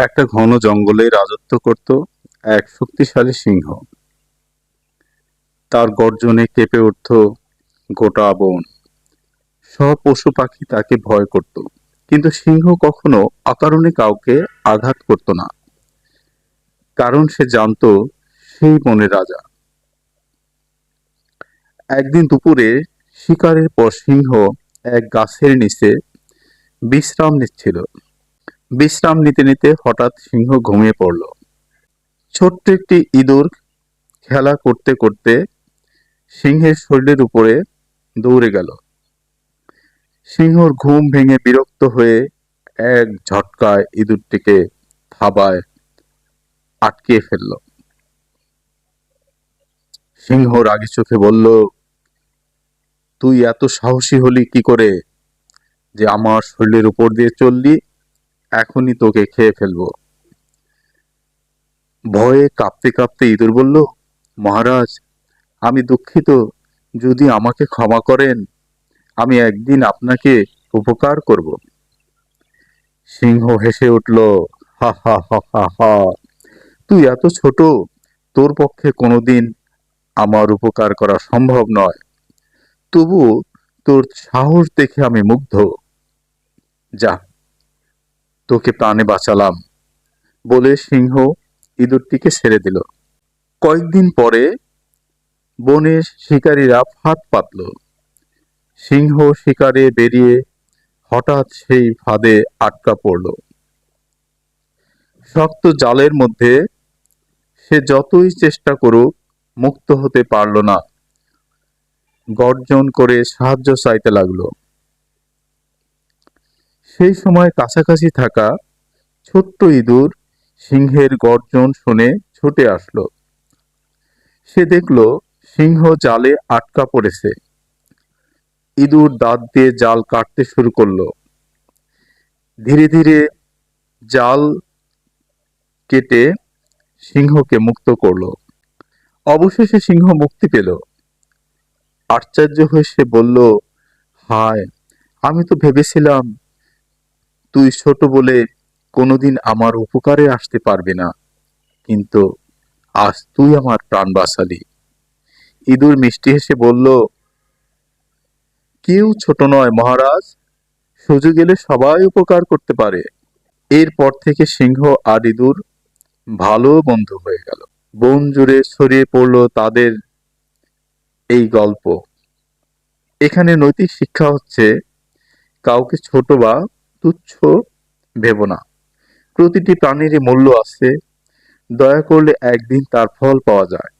একটা ঘন জঙ্গলে রাজত্ব করত এক শক্তিশালী সিংহ। তার গর্জনে কেঁপে উঠত গোটা বন। সব পশু পাখি তাকে ভয় করত, কিন্তু সিংহ কখনো অকারণে কাউকে আঘাত করত না। কারণ সে জানতো সেই বনের রাজা। একদিন দুপুরে শিকারের পর সিংহ এক গাছের নিচে বিশ্রাম নিচ্ছিল। বিশ্রাম নিতে নিতে হঠাৎ সিংহ ঘুমিয়ে পড়ল। ছোট্ট একটি ইঁদুর খেলা করতে করতে সিংহের শরীরের উপরে দৌড়ে গেল। সিংহর ঘুম ভেঙে বিরক্ত হয়ে এক ঝটকায় ইঁদুরটিকে থাবায় আটকে ফেলল। সিংহ রাগে চোখে বলল, তুই এত সাহসী হলি কি করে যে আমার শরীরের উপর দিয়ে চললি? এখনই তোকে খেয়ে ফেলব। ভয়ে কাঁপতে কাঁপতে ইঁদুর বলল, মহারাজ, আমি দুঃখিত। যদি আমাকে ক্ষমা করেন, আমি একদিন আপনাকে উপকার করব। সিংহ হেসে উঠল, হা হা হা হা হা। তুই এত ছোট, তোর পক্ষে কোনোদিন আমার উপকার করা সম্ভব নয়। তবু তোর সাহস দেখে আমি মুগ্ধ। যা তোকে প্রাণে বাঁচালাম। বলে সিংহ ইঁদুরটিকে ছেড়ে দিল। কয়েকদিন পরে বনের শিকারীরা ফাঁদ পাতল। সিংহ শিকারে বেরিয়ে হঠাৎ সেই ফাঁদে আটকা পড়ল। শক্ত জালের মধ্যে সে যতই চেষ্টা করুক মুক্ত হতে পারল না। গর্জন করে সাহায্য চাইতে লাগল। সেই সময় কাছাকাছি থাকা ছোট্ট ইঁদুর সিংহের গর্জন শুনে ছুটে আসলো। সে দেখল সিংহ জালে আটকা পড়েছে। ইঁদুর দাঁত দিয়ে জাল কাটতে শুরু করল। ধীরে ধীরে জাল কেটে সিংহকে মুক্ত করল। অবশেষে সিংহ মুক্তি পেল। আশ্চর্য হয়ে সে বলল, হায়, আমি তো ভেবেছিলাম তুই ছোট বলে কোনোদিন আমার উপকারে আসতে পারবে না। কিন্তু আজ তুই আমার প্রাণ বাঁচালি। ইঁদুর মিষ্টি হেসে বলল, কেউ ছোট নয় মহারাজ সুযোগ এলে সবাই উপকার করতে পারে। এরপর থেকে সিংহ আর ইঁদুর ভালো বন্ধু হয়ে গেল। বন জুড়ে ছড়িয়ে পড়ল তাদের এই গল্প। এখানে নৈতিক শিক্ষা হচ্ছে, কাউকে ছোট বা তুচ্ছ ভেব না। প্রতিটি প্রাণীরই মূল্য আছে। দয়া করলে একদিন তার ফল পাওয়া যায়।